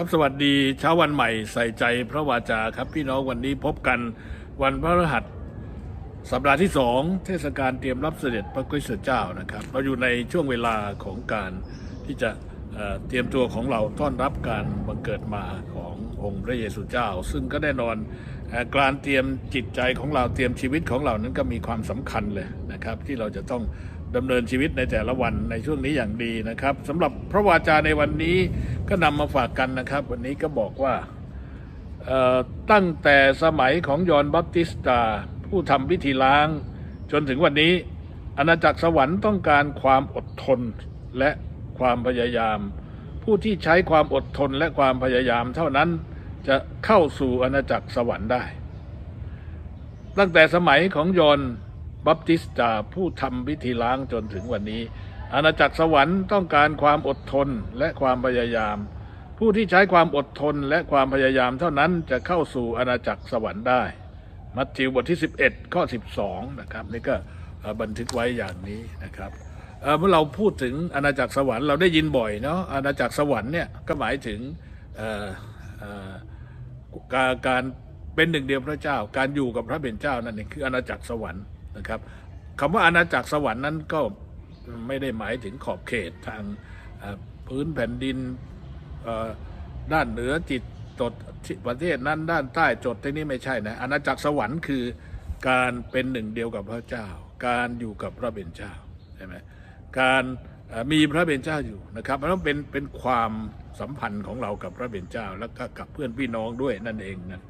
ครับสวัสดีเช้าวันใหม่ใส่ใจพระวาจาครับพี่น้องวันนี้พบกันวันพระรหัส สัปดาห์ที่สองเทศกาลเตรียมรับเสด็จพระคริสต์เจ้านะครับ เราอยู่ในช่วงเวลาของการที่จะเเตรียมตัวของเราต้อนรับการบังเกิดมาขององค์พระเยซูเจ้า ซึ่งก็แน่นอนอการเตรียมจิตใจของเราเตรียมชีวิตของเรานั้นก็มีความสำคัญเลยนะครับ ที่เราจะต้อง ดำเนินชีวิตในแต่ละวันในช่วงนี้อย่างดีนะครับสำหรับพระวาจาในวันนี้ก็นำมาฝากกันนะครับ วันนี้ก็บอกว่าตั้งแต่สมัยของยอนบัพติสตา ผู้ทำพิธีล้าง จนถึงวันนี้ อาณาจักรสวรรค์ต้องการความอดทนและความพยายาม ผู้ที่ใช้ความอดทนและความพยายามเท่านั้นจะเข้าสู่อาณาจักรสวรรค์ได้ ตั้งแต่สมัยของยอน บัพติสตาผู้ทำพิธีล้างจนถึงวันนี้ อาณาจักรสวรรค์ต้องการความอดทนและความพยายาม ผู้ที่ใช้ความอดทนและความพยายามเท่านั้นจะเข้าสู่อาณาจักรสวรรค์ได้ มัทธิวบทที่ 11 ข้อ 12 นะครับ นี่ก็บันทึกไว้อย่างนี้นะครับเมื่อเราพูดถึงอาณาจักรสวรรค์เราได้ยินบ่อยเนาะอาณาจักรสวรรค์เนี่ยก็หมายถึงการการเป็นหนึ่งเดียวพระเจ้า การอยู่กับพระเป็นเจ้านั่นเองคืออาณาจักรสวรรค์ นะครับคำว่าอาณาจักรสวรรค์นั้นก็ไม่ได้หมายถึงขอบเขตทางพื้นแผ่นดินด้านเหนือจิตจดประเทศนั้นด้านใต้จดที่นี่ไม่ใช่นะอาณาจักรสวรรค์คือการเป็นหนึ่งเดียวกับพระเจ้า การอยู่กับพระเป็นเจ้าใช่ไหมการมีพระเป็นเจ้าอยู่นะครับแล้วเป็นเป็นความสัมพันธ์ของเรากับพระเป็นเจ้า แล้วก็กับเพื่อนพี่น้องด้วยนั่นเองนะ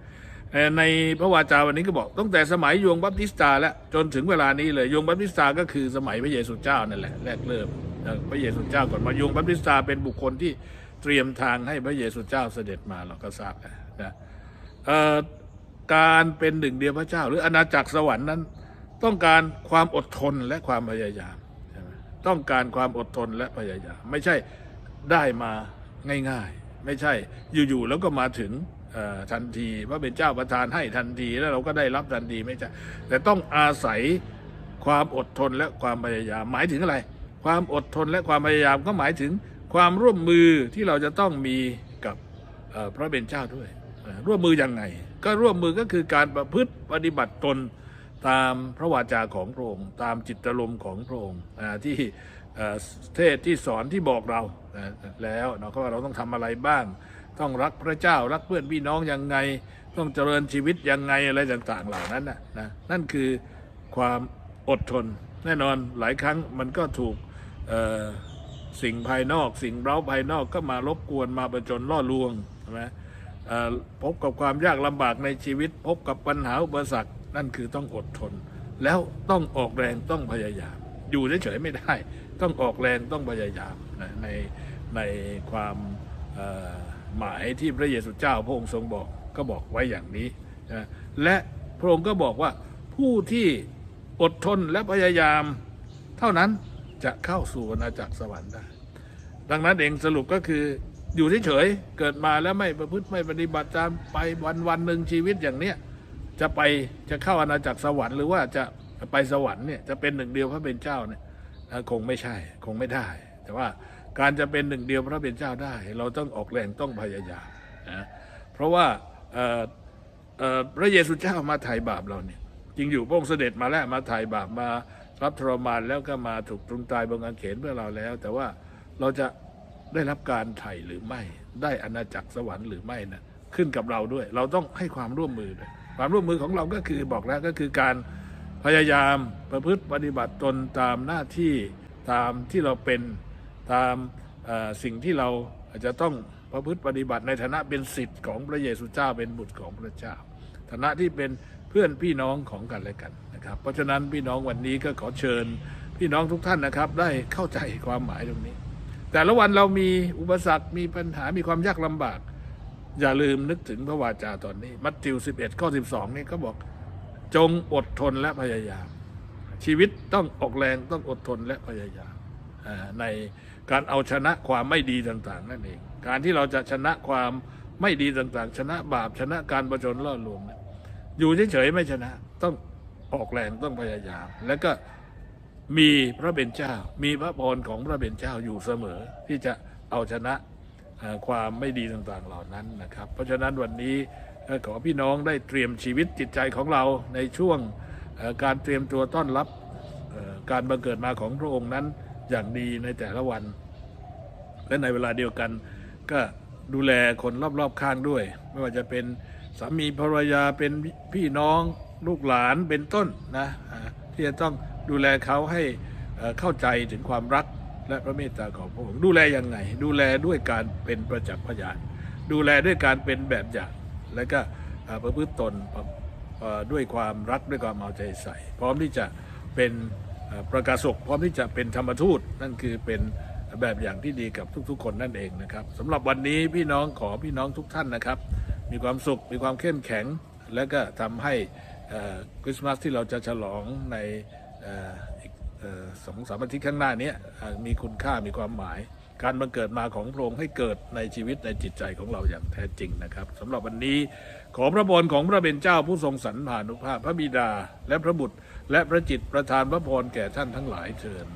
ในพระวาจาวันนี้ก็บอกตั้งแต่สมัยโยงบัพติสตาแล้วจนถึงเวลานี้เลยโยงบัพติสตาก็คือสมัยพระเยซูเจ้านั่นแหละแรกเริ่มพระเยซูเจ้าก่อนมาโยงบัพติสตาเป็นบุคคลที่เตรียมทางให้พระเยซูเจ้าเสด็จมาเราก็ทราบนะการเป็นหนึ่งเดียวพระเจ้า หรืออาณาจักรสวรรค์นั้น ต้องการความอดทนและความพยายามต้องการความอดทนและพยายาม ไม่ใช่ได้มาง่าย ๆ ไม่ใช่อยู่ๆแล้วก็มาถึง ทันทีว่าเป็นเจ้าประทานให้ทันทีแล้วเราก็ได้รับทันทีไม่ใช่แต่ต้องอาศัยความอดทนและความพยายามหมายถึงอะไร ความอดทนและความพยายามก็หมายถึงความร่วมมือที่เราจะต้องมีกับเพระเป็นเจ้าด้วยร่วมมือยังไง ก็ร่วมมือก็คือการประพฤติปฏิบัติตนตามพระวาจาของพระองค์ตามจิตอารมณ์ของพระองค์ที่ เทศที่สอนที่บอกเราแล้วเนาะก็ว่าเราต้องทำอะไรบ้าง ต้องรักพระเจ้ารักเพื่อนพี่น้องยังไง ต้องเจริญชีวิตยังไงอะไรต่างๆเหล่านั้นนะนะนั่นคือความอดทน แน่นอนหลายครั้งมันก็ถูกสิ่งภายนอก สิ่งเร้าภายนอกก็มารบกวนมาประจนล่อลวงใช่ไหมพบกับความยากลำบากในชีวิต พบกับปัญหาอุปสรรคนั่นคือต้องอดทน แล้วต้องออกแรงต้องพยายาม อยู่เฉยๆไม่ได้ ต้องออกแรงต้องพยายามนะในในความหมายที่พระเยซูเจ้าพระองค์ทรงบอกก็บอกไว้อย่างนี้นะและพระองค์ก็บอกว่าผู้ที่อดทนและพยายาม เท่านั้นจะเข้าสู่อาณาจักรสวรรค์ได้ ดังนั้นเองสรุปก็คืออยู่เฉยๆเกิดมาแล้วไม่ประพฤติไม่ปฏิบัติตามไปวันวันหนึ่งชีวิตอย่างเนี้ยจะไปจะเข้าอาณาจักรสวรรค์หรือว่าจะไปสวรรค์เนี่ยจะเป็นหนึ่งเดียวพระเป็นเจ้าเนี่ย คงไม่ใช่ คงไม่ได้ แต่ว่าการจะเป็นหนึ่งเดียวพระเป็นเจ้าได้ เราต้องออกแรงต้องพยายามนะเพราะว่าพระเยซูเจ้ามาไถ่บาปเราเนี่ยจริงอยู่พระองค์เสด็จมาแล้วมาไถ่บาปมารับทรมานแล้วก็มาถูกตรึงตายบนกางเขนเพื่อเราแล้ว แต่ว่าเราจะได้รับการไถ่หรือไม่ ได้อาณาจักรสวรรค์หรือไม่นะขึ้นกับเราด้วย เราต้องให้ความร่วมมือด้วยความร่วมมือของเราก็คือบอกแล้วก็คือการ พยายามประพฤติปฏิบัติตนตามหน้าที่ตามที่เราเป็นตามสิ่งที่เราอาจจะต้องประพฤติปฏิบัติในฐานะเป็นสิทธิ์ของพระเยซูเจ้าเป็นบุตรของพระเจ้า ฐานะที่เป็นเพื่อนพี่น้องของกันและกันนะครับ เพราะฉะนั้นพี่น้องวันนี้ก็ขอเชิญพี่น้องทุกท่านนะครับ ได้เข้าใจความหมายตรงนี้ แต่ละวันเรามีอุปสรรคมีปัญหามีความยากลำบาก อย่าลืมนึกถึงพระวาจาตอนนี้ มัทธิว 11 ข้อ 12 นี่ก็บอก จงอดทนและพยายาม ชีวิตต้องออกแรงต้องอดทนและพยายามในการเอาชนะความไม่ดีต่างๆ นั่นเอง การที่เราจะชนะความไม่ดีต่างๆ ชนะบาปชนะการประจนล่อลวงเนี่ยอยู่เฉยๆไม่ชนะต้องออกแรงต้องพยายาม แล้วก็มีพระเป็นเจ้า มีพระพรของพระเป็นเจ้าอยู่เสมอ ที่จะเอาชนะความไม่ดีต่างๆเหล่านั้นนะครับ เพราะฉะนั้นวันนี้ ขอพี่น้องได้เตรียมชีวิตจิตใจของเราในช่วงการเตรียมตัวต้อนรับการบังเกิดมาของพระองค์นั้นอย่างดีในแต่ละวัน และในเวลาเดียวกัน ก็ดูแลคนรอบๆข้างด้วย ไม่ว่าจะเป็นสามีภรรยาเป็นพี่น้องลูกหลานเป็นต้นนะที่จะต้องดูแลเขาให้เอ่อเข้าใจถึงความรักและพระเมตตาของพระองค์ดูแลยังไง ดูแลด้วยการเป็นประจักษ์พยาน ดูแลด้วยการเป็นแบบอย่าง และก็ประพฤติตนด้วยความรักด้วยความเอาใจใส่ พร้อมที่จะเป็นประกาศกพร้อมที่จะเป็นธรรมทูตนั่นคือเป็นแบบอย่างที่ดีกับทุกๆ คนนั่นเองนะครับสำหรับวันนี้พี่น้องขอพี่น้องทุกท่านนะครับ มีความสุขมีความเข้มแข็ง และก็ทำให้คริสต์มาสที่เราจะฉลองในอีกสองสามอาทิตย์ข้างหน้านี้มีคุณค่ามีความหมาย การบังเกิดมาของพระองค์ให้เกิดในชีวิตในจิตใจของเราอย่างแท้จริงนะครับสำหรับวันนี้ขอพระพรของพระเบญเจ้าผู้ทรงสรรพานุภาพพระบิดาและพระบุตร และพระจิตประทานพระพรแก่ท่านทั้งหลายเชิญ